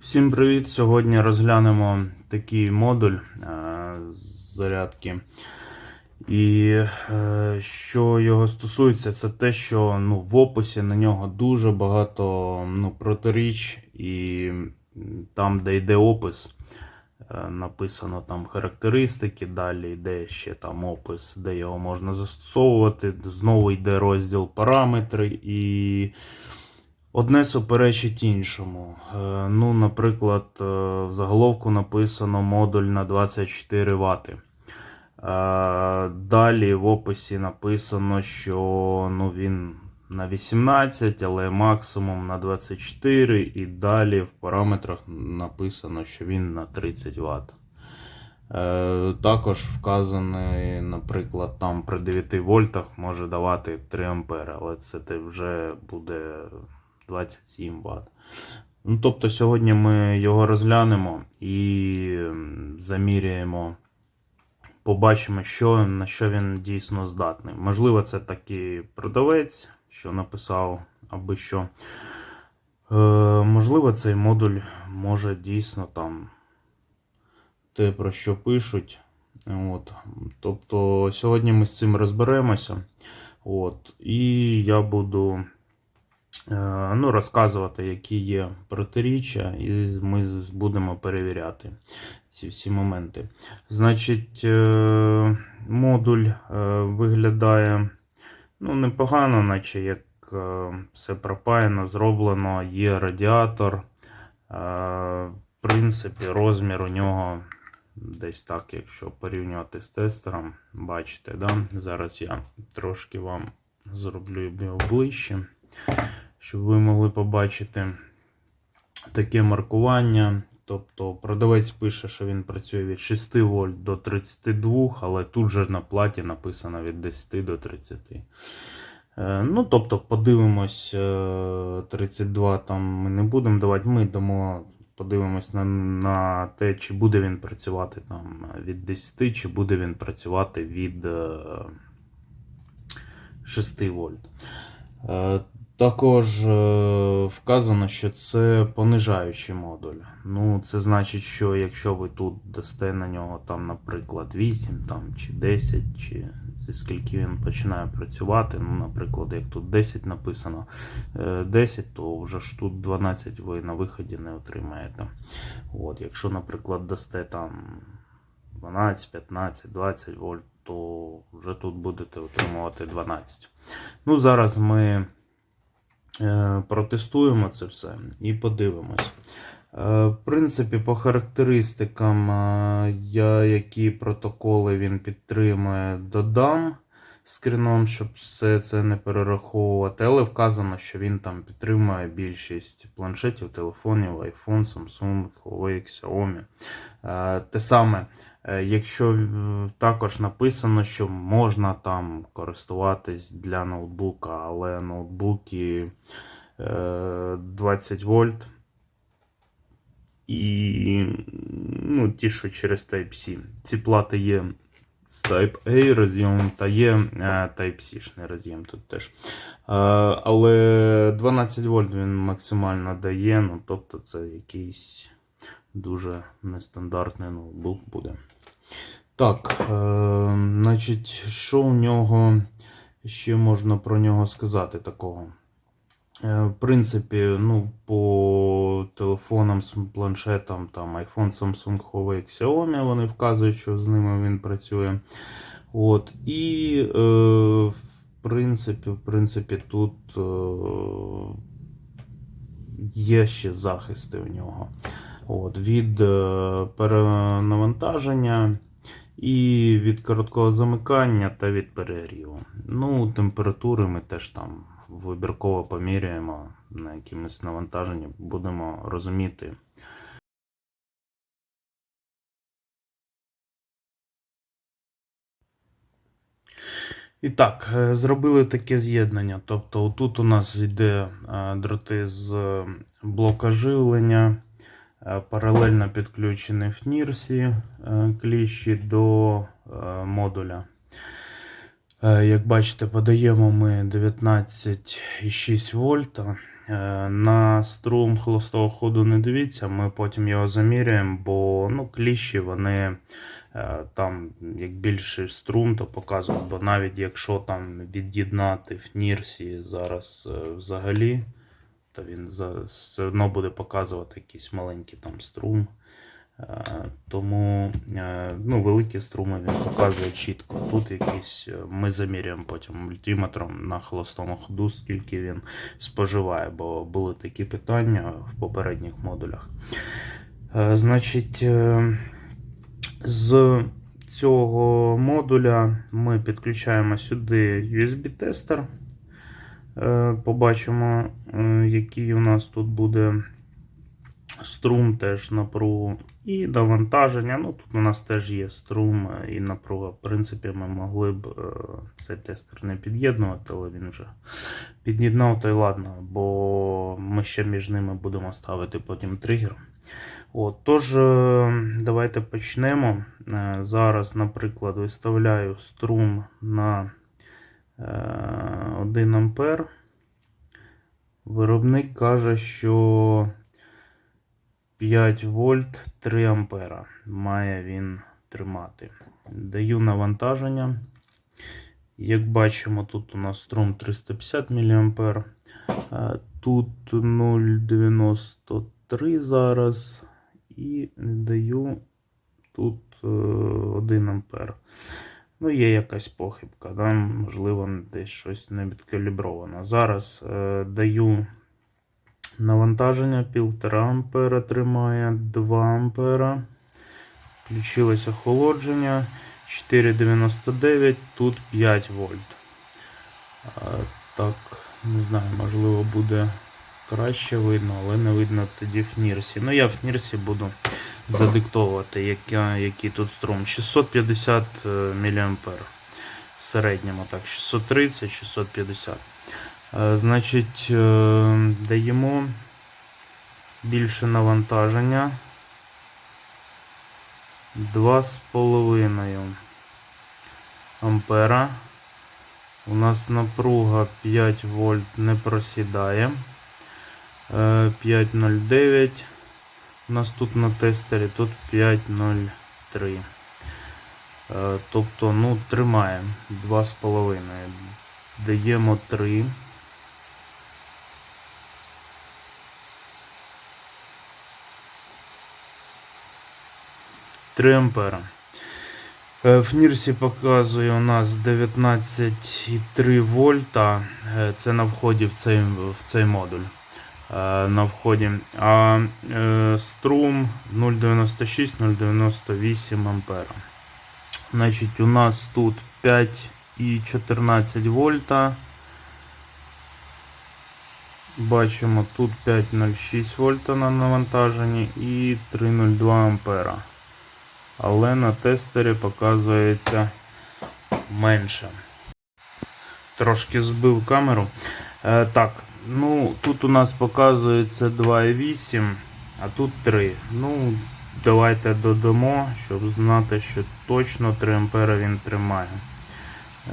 Всім привіт! Сьогодні розглянемо такий модуль е, з зарядки. І е, що його стосується, це те, що ну, в описі на нього дуже багато ну, протиріч, і там, де йде опис, е, написано там характеристики, далі йде ще там опис, де його можна застосовувати. Знову йде розділ параметри і. Одне суперечить іншому. Е, Ну, наприклад, е, в заголовку написано модуль на 24 Вт. Е, Далі в описі написано, що ну, він на 18, але максимум на 24, і далі в параметрах написано, що він на 30 Вт. Також вказаний, наприклад, там при 9 вольтах може давати 3 ампери, але це вже буде 27 Вт. Ну, тобто сьогодні ми його розглянемо і заміряємо, побачимо, що, на що він дійсно здатний. Можливо, це такий продавець, що написав, аби що. Е, можливо, цей модуль може дійсно там те, про що пишуть. От. Тобто сьогодні ми з цим розберемося. От. І я буду ну, розказувати, які є протиріччя, і ми будемо перевіряти ці всі моменти. Значить, е, модуль е, виглядає ну, непогано, наче як е, все пропаяно, зроблено, є радіатор. Е, В принципі, розмір у нього десь так, якщо порівнювати з тестером, бачите, да? зараз я трошки вам зроблю його ближче, щоб ви могли побачити таке маркування. Тобто продавець пише, що він працює від 6 вольт до 32, але тут же на платі написано від 10 до 30. Е, Ну, тобто, подивимось, е, 32 там ми не будемо давати, ми дамо, подивимось на, на те, чи буде він працювати там від 10, чи буде він працювати від е, 6 вольт. Е, Також е, вказано, що це понижаючий модуль. Ну, це значить, що якщо ви тут дасте на нього, там, наприклад, 8 там, чи 10, чи зі скільки він починає працювати. Ну, наприклад, як тут 10 написано, е, 10, то вже ж тут 12 ви на виході не отримаєте. От, якщо, наприклад, дасте там 12, 15, 20 вольт, то вже тут будете отримувати 12. Ну, зараз ми е, протестуємо це все і подивимось. Е, В принципі, по характеристикам, е, я які протоколи він підтримує, додам скріном, щоб все це не перераховувати. Але вказано, що він там підтримує більшість планшетів, телефонів, iPhone, Samsung, Huawei, Xiaomi. Е, Те саме, е, якщо е, також написано, що можна там користуватись для ноутбука, але ноутбуки е, 20 вольт. І ну, ті, що через Type-C. Ці плати є з Type-A роз'ємом та є е, Type-C роз'єм тут теж. Е, Але 12 вольт він максимально дає, ну тобто це якийсь дуже нестандартний ноутбук буде. Так, е, значить, що у нього ще можна про нього сказати такого? Е, В принципі, ну, по телефонам, планшетам, там iPhone, Samsung, Huawei, Xiaomi, вони вказують, що з ними він працює. От. І, е, в принципі, в принципі, тут е, є ще захисти у нього. От, від е, перенавантаження і від короткого замикання та від перегріву. Ну, температури ми теж там вибірково поміряємо на якимось навантаженні, будемо розуміти. І так, е, зробили таке з'єднання. Тобто, тут у нас йде е, дроти з блока живлення, паралельно підключені в Нірсі кліщі до е, модуля. Е, Як бачите, подаємо ми 19,6 вольта. Е, На струм холостого ходу не дивіться, ми потім його заміряємо, бо ну, кліщі вони е, там як більший струм, то показують, бо навіть якщо там від'єднати в Нірсі зараз е, взагалі, то він все одно буде показувати якийсь маленький там струм. Е, Тому е, ну, великі струми він показує чітко. Тут якісь е, ми заміряємо потім мультиметром на холостому ходу, скільки він споживає, бо були такі питання в попередніх модулях. Значить, з цього модуля ми підключаємо сюди USB-тестер. Е, Побачимо, е, який у нас тут буде струм, теж напругу і навантаження. Ну, тут у нас теж є струм е, і напруга. В принципі, ми могли б цей тестер не під'єднувати, але він вже під'єднав, то й ладно, бо ми ще між ними будемо ставити потім тригер. От, тож, давайте почнемо. Зараз, наприклад, виставляю струм на 1 ампер. Виробник каже, що 5 вольт 3 ампера має він тримати. Даю навантаження. Як бачимо, тут у нас струм 350 мА. Тут 0,93 зараз. І даю тут е, 1 ампер. Ну, є якась похибка, да? можливо, десь щось не відкалібровано. Зараз е, даю навантаження 1,5 ампера тримає, 2 ампера. Включилось охолодження 4,99, тут 5 вольт. А, так, не знаю, можливо, буде краще видно, але не видно тоді в Нірсі. Ну, я в Нірсі буду задиктовувати, яка- який тут струм. 650 мА. В середньому так, 630-650. Е, Значить, е, даємо більше навантаження. 2,5 ампера. У нас напруга 5 вольт не просідає. Е, 5,09. У нас тут на тестері, тут 5,03. Е, Тобто, ну, тримаємо 2,5. Даємо 3. Три ампера. Е, В Нірсі показує у нас 19,3 вольта. Е, Це на вході в цей, в цей модуль. Е, На вході. А е, струм 0,96-0,98 ампера. Значить, у нас тут 5,14 вольта. Бачимо тут 5,06 вольта на навантаженні і 3,02 ампера. Але на тестері показується менше. Трошки збив камеру. Е, так, ну тут у нас показується 2,8, а тут 3. Ну, давайте додамо, щоб знати, що точно 3 ампера він тримає.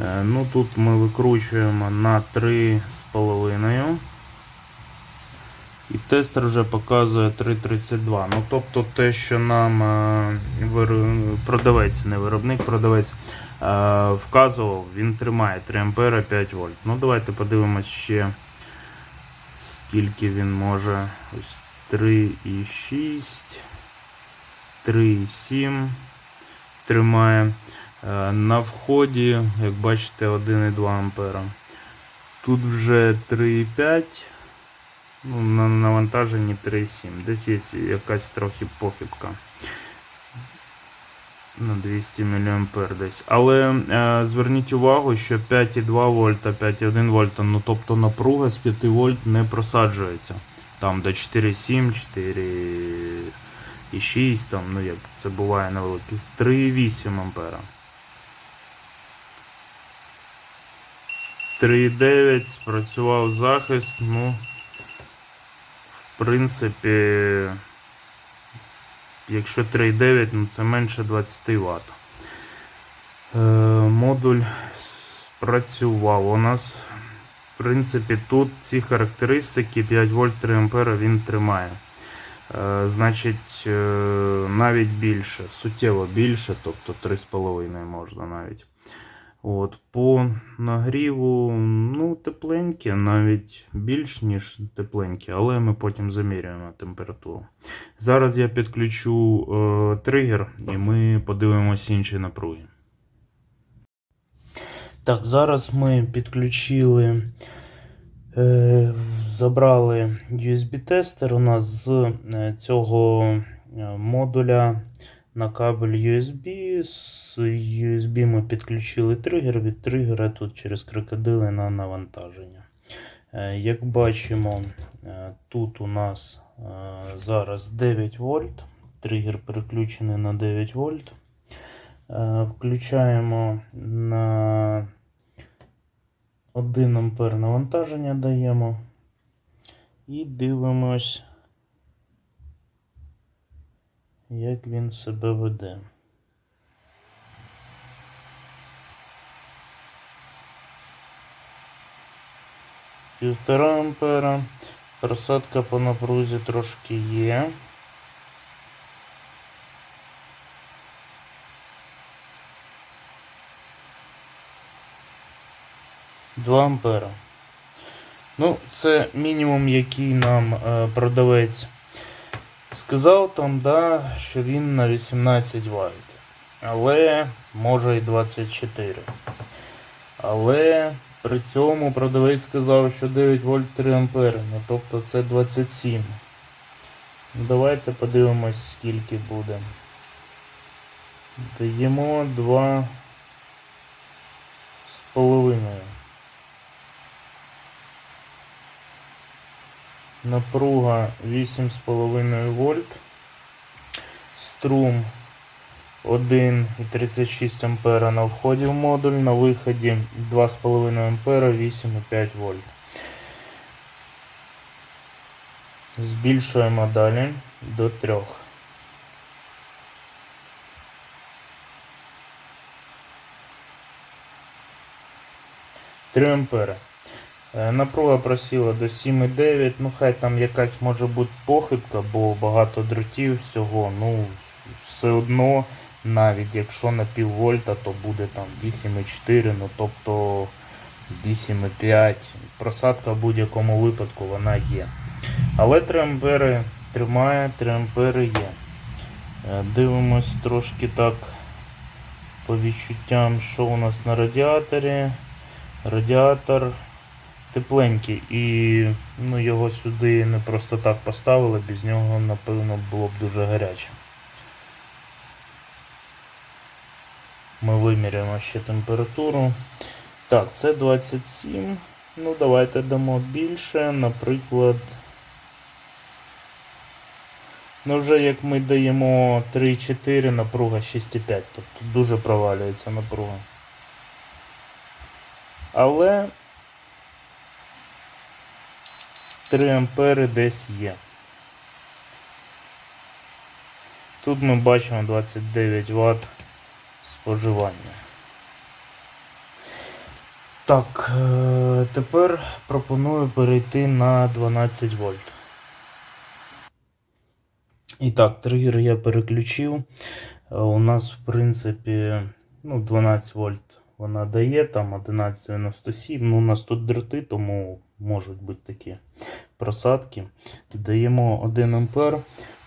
Е, ну тут ми викручуємо на 3,5. І тестер вже показує 3,32. Ну, тобто те, що нам е, продавець, не виробник, продавець е, вказував, він тримає 3 ампера 5 вольт. Ну, давайте подивимось ще, скільки він може. Ось 3,6, 3,7 тримає. Е, На вході, як бачите, 1,2 ампера. Тут вже 3,5. Ну, на навантаженні 3,7. Десь є якась трохи похибка. На 200 мА десь. Але е, зверніть увагу, що 5,2 вольта, 5,1 вольта, ну тобто напруга з 5 вольт не просаджується. Там до 4,7, 4,6, там, ну як це буває на великих. 3,8 ампера. 3,9 спрацював захист, ну в принципі, якщо 3,9, ну це менше 20 Вт. Е, модуль працював. У нас, в принципі, тут ці характеристики 5 вольт 3 ампера він тримає. Е, Значить, е, навіть більше, суттєво більше, тобто 3,5 можна навіть. От, По нагріву, ну, тепленьке, навіть більш ніж тепленьке, але ми потім замірюємо температуру. Зараз я підключу е, тригер і ми подивимося інші напруги. Так, зараз ми підключили, е, забрали USB-тестер у нас з е, цього е, модуля на кабель USB. З USB ми підключили тригер. Від тригера тут через крокодили на навантаження. Е, Як бачимо, е, тут у нас е, зараз 9 вольт. Тригер переключений на 9 вольт. Включаємо на 1 ампер навантаження даємо. І дивимось, як він себе веде. Півтора ампера. Просадка по напрузі трошки є. Два ампера. Ну, це мінімум, який нам е, продавець сказав там, да, що він на 18 вольт. Але може і 24. Але при цьому продавець сказав, що 9 вольт 3 ампери. Ну тобто це 27. Ну, Давайте подивимось, скільки буде. Даємо 2 з половиною. Напруга 8,5 вольт. Струм 1,36 ампера на вході в модуль, на виході 2,5 ампера 8,5 вольт. Збільшуємо далі до 3. Три ампери. Е, Напруга просіла до 7,9, ну хай там якась може бути похибка, бо багато дротів всього, ну все одно, навіть якщо на пів вольта, то буде там 8,4, ну тобто 8,5. Просадка в будь-якому випадку вона є. Але 3 ампери тримає, 3 ампери є. Е, Дивимось трошки так по відчуттям, що у нас на радіаторі. Радіатор тепленький і ну, його сюди не просто так поставили, без нього, напевно, було б дуже гаряче. Ми виміряємо ще температуру. Так, це 27. Ну, давайте дамо більше, наприклад. Ну, вже як ми даємо 3,4, напруга 6,5, тобто дуже провалюється напруга. Але 3 ампери десь є. Тут ми бачимо 29 Вт споживання. Так, е, тепер пропоную перейти на 12 вольт. І так, тригер я переключив. Е, У нас, в принципі, ну, 12 вольт вона дає, там 11,97. Ну, у нас тут дроти, тому можуть бути такі просадки. Даємо 1 ампер.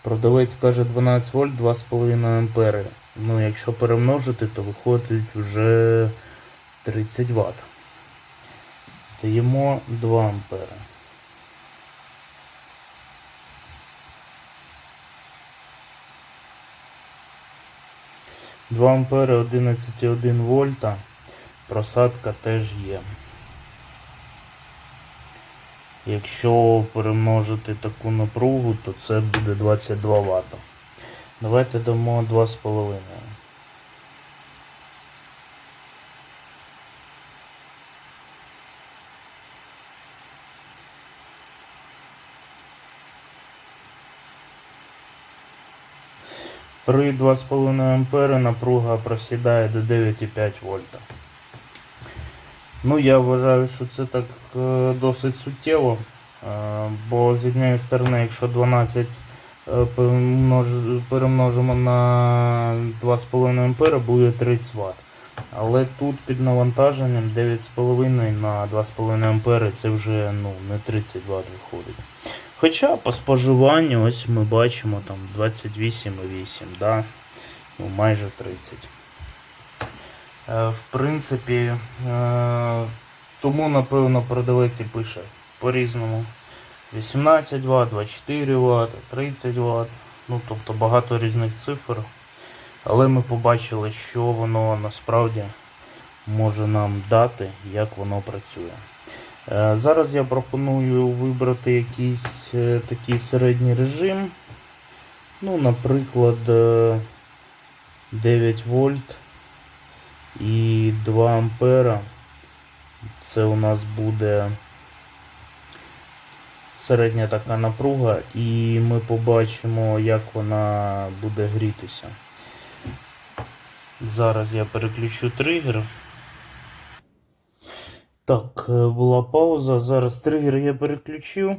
Продавець каже 12 вольт, 2,5 ампери. Ну, якщо перемножити, то виходить вже 30 Вт. Даємо 2 ампери. Два ампери 11,1 вольта. Просадка теж є. Якщо перемножити таку напругу, то це буде 22 Вт. Давайте дамо 2,5. При 2,5 ампери напруга просідає до 9,5 вольта. Ну, я вважаю, що це так е, досить суттєво. Е, Бо з однієї сторони, якщо 12 е, перемножимо на 2,5 А, буде 30 Вт. Але тут під навантаженням 9,5 на 2,5 А це вже ну, не 30 Вт виходить. Хоча по споживанню ось ми бачимо там 28,8, да? ну, майже 30. Е, В принципі, е, тому напевно продавець і пише по-різному. 18 Вт, 24 Вт, 30 Вт. Ну, тобто багато різних цифр. Але ми побачили, що воно насправді може нам дати, як воно працює. Е, Зараз я пропоную вибрати якийсь такий середній режим. Ну, наприклад, е, 9 вольт і 2 ампера. Це у нас буде середня така напруга, і ми побачимо, як вона буде грітися. Зараз я переключу тригер. Так, е, була пауза. Зараз тригер я переключив.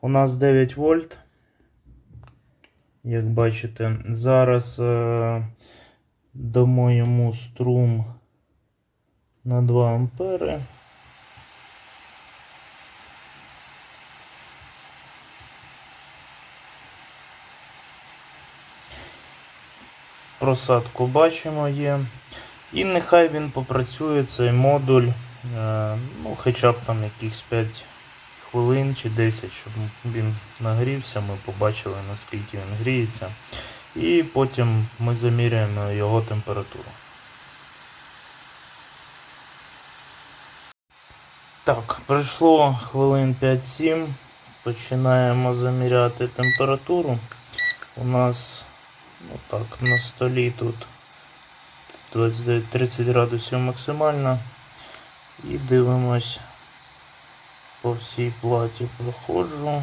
У нас 9 вольт. Як бачите, зараз е, дамо йому струм на 2 ампери. Просадку бачимо є. І нехай він попрацює цей модуль, е, ну, хоча б там якихось 5 хвилин чи 10, щоб він нагрівся, ми побачили наскільки він гріється. І потім ми заміряємо його температуру. Так, пройшло хвилин 5-7. Починаємо заміряти температуру. У нас ну так, на столі тут 29-30 градусів максимально. І дивимось по всій платі проходжу.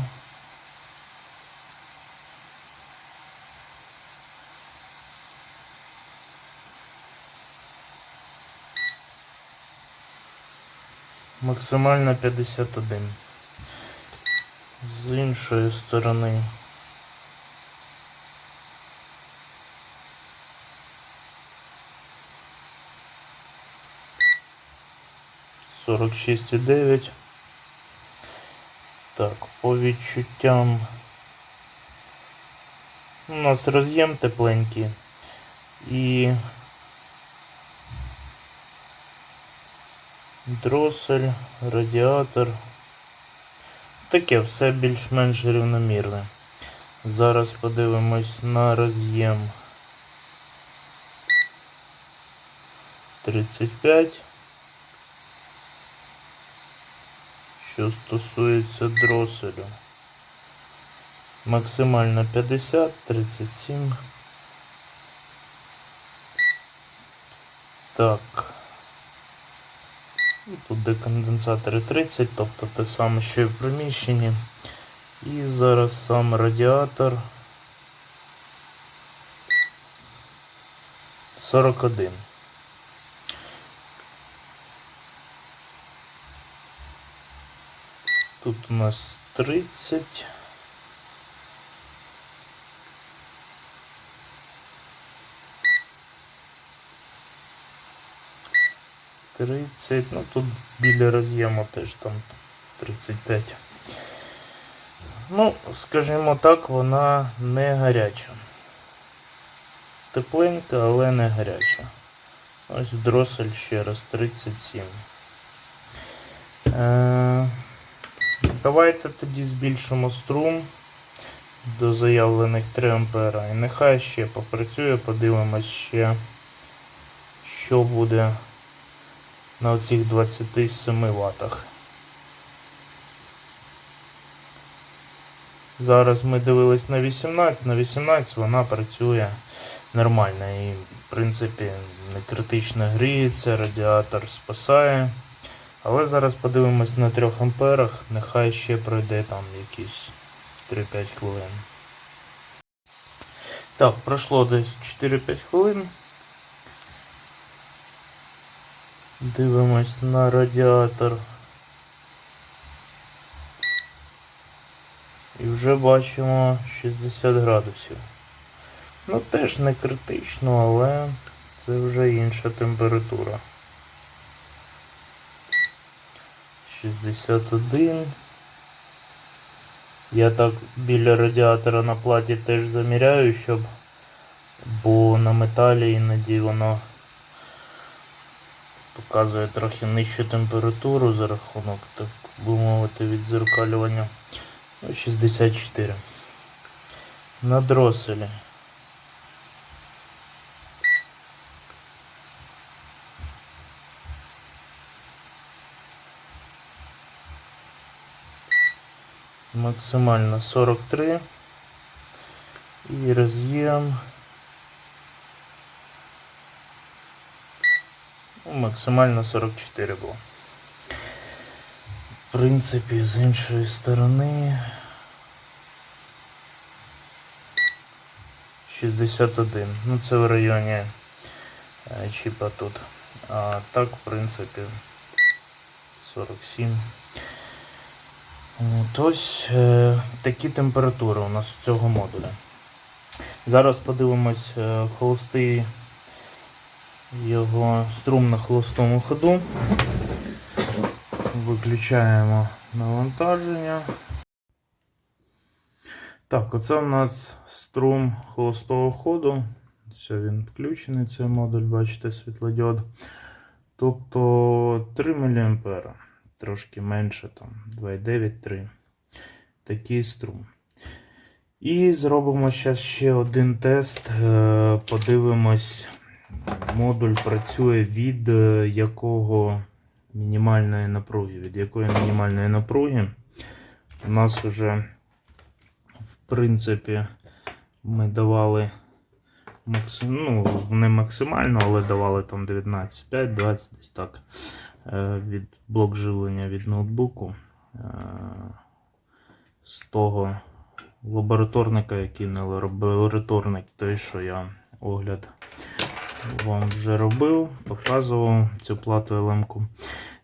Максимально 51. З іншої сторони. Сорок шість і дев'ять. Так, по відчуттям. У нас роз'єм тепленький. І дросель, радіатор. Таке все більш-менш рівномірне. Зараз подивимось на роз'єм 35. Що стосується дроселю. Максимально 50, 37. Так. І Тут деконденсатори 30, тобто те саме, що і в приміщенні. І зараз сам радіатор 41. Тут у нас 30. Тридцять, ну тут біля роз'єму теж там 35. Ну, скажімо так, вона не гаряча. Тепленька, але не гаряча. Ось дросель ще раз 37. Е, давайте тоді збільшимо струм до заявлених 3 ампера. І нехай ще попрацює, подивимось ще, що буде на оцих 27 ватах. Зараз ми дивились на 18, на 18 вона працює нормально і в принципі не критично гріється, радіатор спасає. Але зараз подивимось на 3 амперах, нехай ще пройде там якісь 3-5 хвилин. Так, пройшло десь 4-5 хвилин. Дивимось на радіатор. І вже бачимо 60 градусів. Ну теж не критично, але це вже інша температура. 61. Я так біля радіатора на платі теж заміряю, щоб бо на металі іноді воно показує трохи нижчу температуру за рахунок, так би мовити, відзеркалювання. Ну, 64. На дроселі. Максимально 43. І роз'єм. Максимально 44 було. В принципі, з іншої сторони. 61. Ну це в районі е, чіпа тут. А так, в принципі, 47. От ось е, такі температури у нас у цього модуля. Зараз подивимось е, холостий його струм на холостому ходу. Виключаємо навантаження. Так, оце у нас струм холостого ходу. Все, він включений, цей модуль, бачите, світлодіод. Тобто 3 мА. Трошки менше, там 2,9-3. Такий струм. І зробимо зараз ще один тест. Е, Подивимось, модуль працює від е, якого мінімальної напруги. Від якої мінімальної напруги у нас вже, в принципі, ми давали максим... ну, не максимально, але давали там 19,5, 20, десь так. е, Від блок живлення від ноутбуку. е, З того лабораторника, який не лабораторник, той, що я огляд вам вже робив, показував цю плату LM.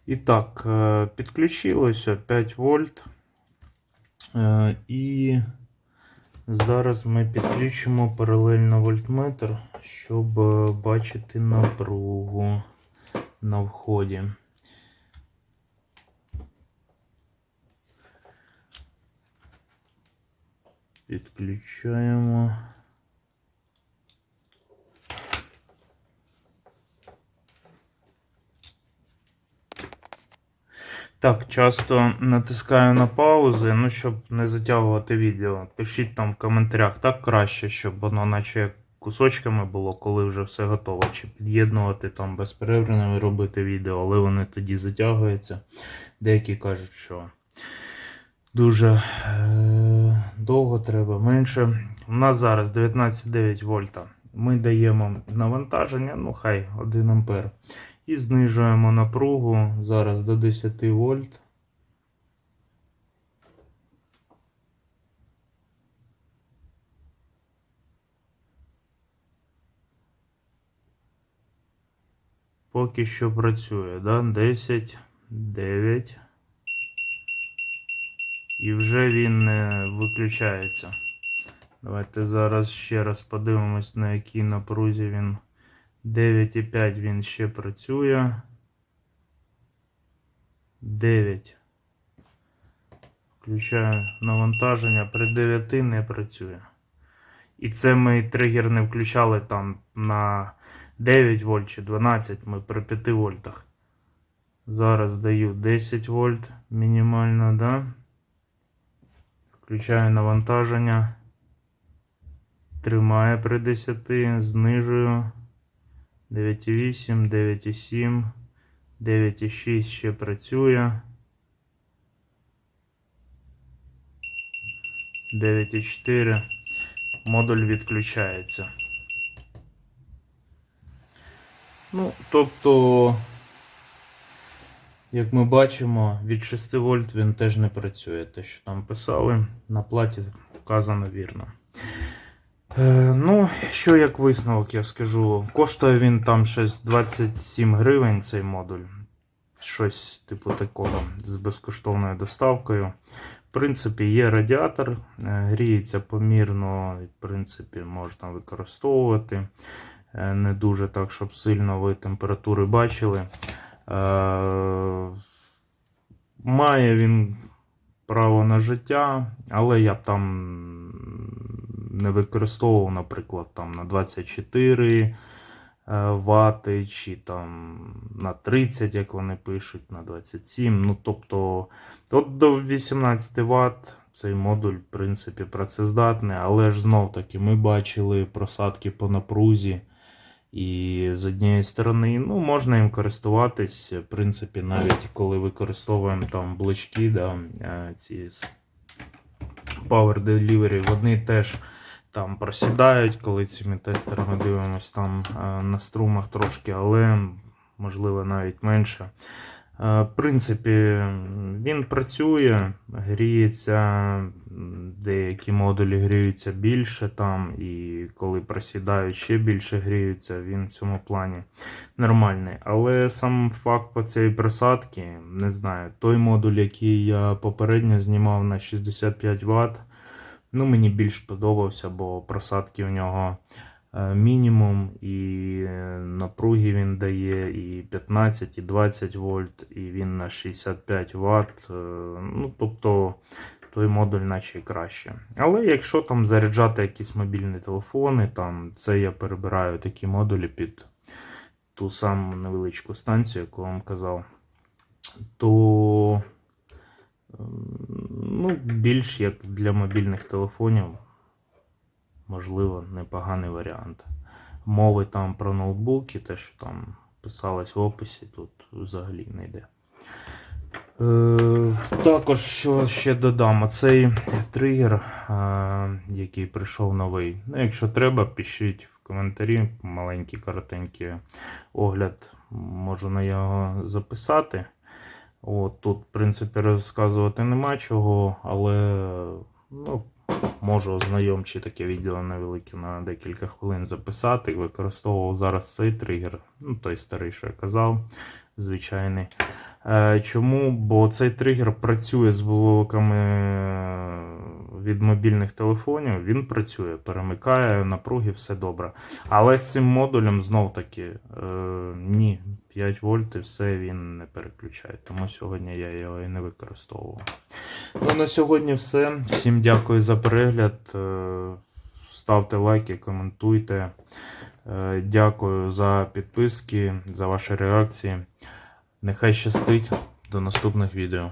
І так, е, підключилося 5 вольт. Е, І зараз ми підключимо паралельно вольтметр, щоб е, бачити напругу на вході. Підключаємо. Так, часто натискаю на паузи, ну, щоб не затягувати відео. Пишіть там в коментарях, так краще, щоб воно наче кусочками було, коли вже все готово. Чи під'єднувати там безперервно робити відео, але вони тоді затягуються. Деякі кажуть, що дуже е- довго треба менше. У нас зараз 19,9 вольта. Ми даємо навантаження, ну хай 1 ампер. І знижуємо напругу зараз до 10 вольт. Поки що працює, да? 10, 9. І вже він не виключається. Давайте зараз ще раз подивимось, на якій напрузі він. 9,5 він ще працює. 9. Включаю навантаження. При 9 не працює. І це ми тригер не включали там на 9 вольт чи 12, ми при 5 вольтах. Зараз даю 10 вольт мінімально, да? Включаю навантаження. Тримає при 10, знижую. 9,8, 9,7, 9,6 ще працює. 9,4. Модуль відключається. Ну, тобто, як ми бачимо, від 6 вольт він теж не працює. Те, що там писали, на платі вказано вірно. Е, ну, що як висновок, я скажу. Коштує він там щось 27 гривень цей модуль. Щось типу такого з безкоштовною доставкою. В принципі, є радіатор, е, гріється помірно, в принципі, можна використовувати. Е, Не дуже так, щоб сильно ви температури бачили. Має він право на життя, але я б там не використовував, наприклад, там на 24 Вт, чи там на 30, як вони пишуть, на 27. Ну, тобто, от до 18 Вт цей модуль, в принципі, працездатний, але ж знов таки ми бачили просадки по напрузі. І з однієї сторони, ну, можна їм користуватись, в принципі, навіть коли використовуємо там блочки, да, е, ці Power Delivery, вони теж там просідають, коли цими тестерами дивимося там е, на струмах трошки, але можливо навіть менше. Е, В принципі, він працює, гріється, деякі модулі гріються більше там, і коли просідають, ще більше гріються, він в цьому плані нормальний. Але сам факт по цієї просадки, не знаю, той модуль, який я попередньо знімав на 65 Вт, ну мені більш подобався, бо просадки у нього е, мінімум, і е, напруги він дає і 15, і 20 вольт, і він на 65 Вт. е, Ну, тобто той модуль наче й краще. Але якщо там заряджати якісь мобільні телефони, там це я перебираю такі модулі під ту саму невеличку станцію, яку я вам казав, то ну, більш як для мобільних телефонів, можливо, непоганий варіант. Мови там про ноутбуки, те, що там писалось в описі, тут взагалі не йде. Е, також що ще додам, оцей тригер, е, який прийшов новий. Ну, якщо треба, пишіть в коментарі маленький, коротенький огляд, можу на нього записати. От, тут, в принципі, розказувати нема чого, але ну, можу ознайомчі таке відео невелике на декілька хвилин записати. Використовував зараз цей тригер, ну той старий, що я казав, звичайний. Е, Чому? Бо цей тригер працює з блоками е, від мобільних телефонів, він працює, перемикає напруги, все добре. Але з цим модулем знов таки е, ні, 5 вольт і все він не переключає. Тому сьогодні я його і не використовував. Ну, на сьогодні все. Всім дякую за перегляд. Е, Ставте лайки, коментуйте. Е, Дякую за підписки, за ваші реакції. Нехай щастить. До наступних відео.